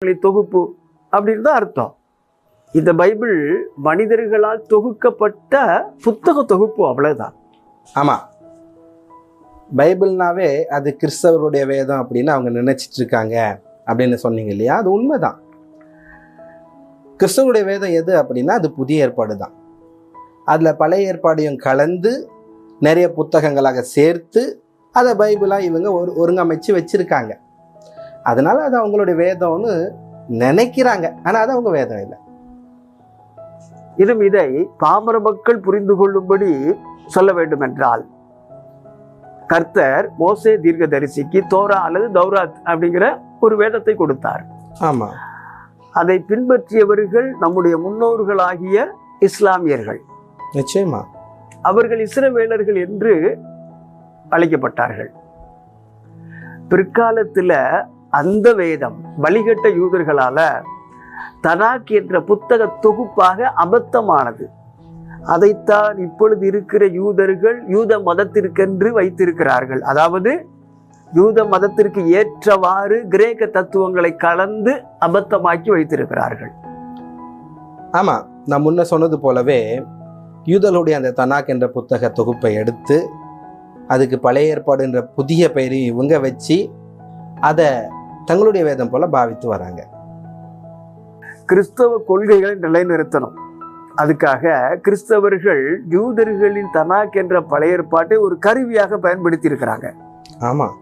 தொகுப்பு அப்படின்னு தான் அர்த்தம். இந்த பைபிள் மனிதர்களால் தொகுக்கப்பட்ட புத்தக தொகுப்பு அவ்வளவுதான். ஆமாம் பைபிள்னாவே அது கிறிஸ்தவருடைய வேதம் அப்படின்னு அவங்க நினைச்சிட்டு இருக்காங்க அப்படின்னு சொன்னீங்க இல்லையா? அது உண்மைதான். கிறிஸ்தவருடைய வேதம் எது அப்படின்னா அது புதிய ஏற்பாடு தான் அதில் பழைய ஏற்பாடையும் கலந்து நிறைய புத்தகங்களாக சேர்த்து அதை பைபிளாக இவங்க ஒரு ஒருங்கமைச்சு வச்சிருக்காங்க. அதனால அது அவங்களுடைய வேதம்னு நினைக்கிறாங்க. ஆனால் அது அவங்க வேதம் இல்லை. இன்னும் இதை பாமர மக்கள் புரிந்து கொள்ளும்படி சொல்ல வேண்டும் என்றால் கர்த்தர் மோசே தீர்க்கதரிசிக்கு தோரா அல்லது தௌராத் அப்படிங்கிற ஒரு வேதத்தை கொடுத்தார். ஆமாம் அதை பின்பற்றியவர்கள் நம்முடைய முன்னோர்களாகிய இஸ்லாமியர்கள். நிச்சயமா. அவர்கள் இஸ்ரவேலர்கள் என்று அழைக்கப்பட்டார்கள். பிற்காலத்துல அந்த வேதம் வழிகட்ட யூதர்களால தனாக் என்ற புத்தக தொகுப்பாக அபத்தமானது. அதைத்தான் இப்பொழுது இருக்கிற யூதர்கள் யூத மதத்திற்கென்று வைத்திருக்கிறார்கள். அதாவது யூத மதத்திற்கு ஏற்றவாறு கிரேக்க தத்துவங்களை கலந்து அபத்தமாக்கி வைத்திருக்கிறார்கள். ஆமாம் நான் முன்ன சொன்னது போலவே யூதலுடைய அந்த தனாக் என்ற புத்தக தொகுப்பை எடுத்து அதுக்கு பழைய ஏற்பாடு என்ற புதிய பெயரையும் இவங்க வச்சு அதை தங்களுடைய வேதம் போல பாவித்து வராங்க. கிறிஸ்தவ கொள்கைகளை நிலைநிறுத்தணும். அதுக்காக கிறிஸ்தவர்கள் யூதர்களின் தனாக் என்ற பழைய ஏற்பாட்டை ஒரு கருவியாக பயன்படுத்தி இருக்கிறாங்க ஆமாம்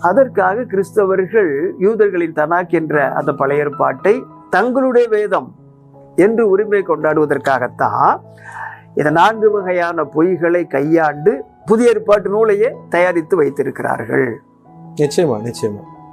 அதற்காக கிறிஸ்தவர்கள் யூதர்களின் தனாக் என்ற அந்த பழைய ஏற்பாட்டை தங்களுடைய வேதம் என்று உரிமை கொண்டாடுவதற்காகத்தான் இந்த நான்கு வகையான பொய்களை கையாண்டு புதிய ஏற்பாட்டு நூலையே தயாரித்து வைத்திருக்கிறார்கள். நிச்சயமா நிச்சயமா.